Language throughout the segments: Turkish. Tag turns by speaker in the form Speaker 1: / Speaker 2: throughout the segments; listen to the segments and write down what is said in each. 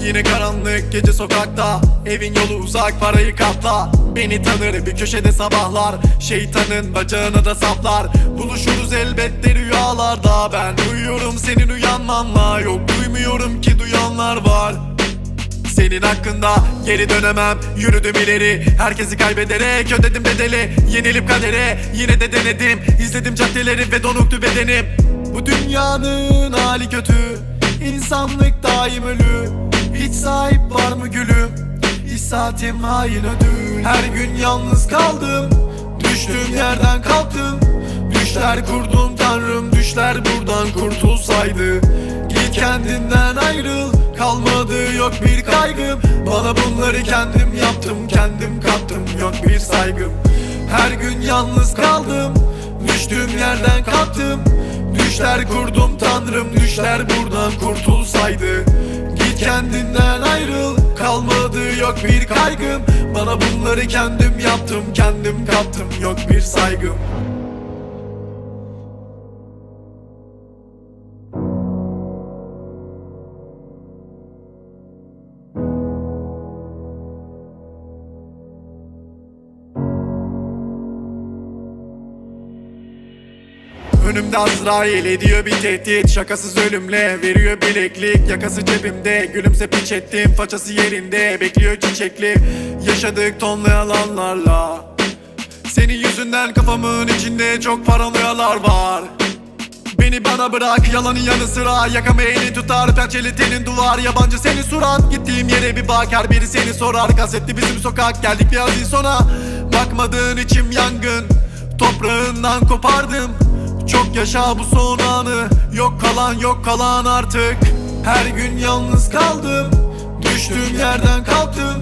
Speaker 1: Yine karanlık gece sokakta. Evin yolu uzak parayı katla. Beni tanır bir köşede sabahlar. Şeytanın bacağına da saplar. Buluşuruz elbette rüyalarda. Ben uyuyorum senin uyanmanla. Yok duymuyorum ki duyanlar var. Senin hakkında geri dönemem. Yürüdüm ileri. Herkesi kaybederek Ödedim bedeli. Yenilip kadere. Yine de denedim. İzledim caddeleri ve donuktu bedenim. Bu dünyanın hali kötü. İnsanlık daim ölü Hiç sahip var mı gülüm İş saatim hain ödül. Her gün yalnız kaldım. Düştüğüm yerden kalktım. Düşler kurdum tanrım Düşler buradan kurtulsaydı. Git kendinden ayrıl Kalmadı yok bir kaygım. Bana bunları kendim yaptım Kendim kattım yok bir saygım. Her gün yalnız kaldım Düştüğüm yerden kalktım. Düşler kurdum tanrım Düşler buradan kurtulsaydı kendinden ayrıl. Kalmadı yok bir kaygım. Bana bunları kendim yaptım Kendim kattım yok bir saygım Önümde Azrail ediyor bir tehdit. Şakasız ölümle veriyor bileklik. Yakası cebimde gülümse piç ettim. Façası yerinde bekliyor çiçekli. Yaşadık tonlu yalanlarla. Senin yüzünden kafamın içinde çok paranoyalar var. Beni bana bırak yalanın yanı sıra Yakamı elin tutar. Pençeli tenin duvar Yabancı senin surat. Gittiğim yere bir bak her biri seni sorar. Kasetti bizim sokak geldik biraz sona Bakmadığın içim yangın Toprağından kopardım Çok yaşa bu son anı. Yok kalan yok kalan artık. Her gün yalnız kaldım. Düştüğüm yerden kalktım.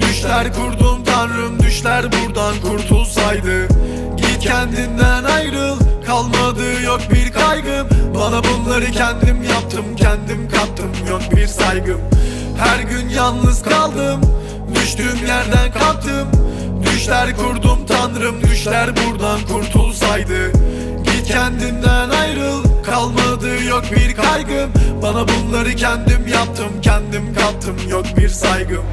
Speaker 1: Düşler kurdum tanrım Düşler buradan kurtulsaydı. Git kendinden ayrıl Kalmadı yok bir kaygım. Bana bunları kendim yaptım Kendim kattım yok bir saygım. Her gün yalnız kaldım Düştüğüm yerden kalktım Düşler kurdum tanrım Düşler buradan kurtulsaydı Git kendinden ayrıl. Kalmadı yok bir kaygım. Bana bunları kendim yaptım Kendim kattım yok bir saygım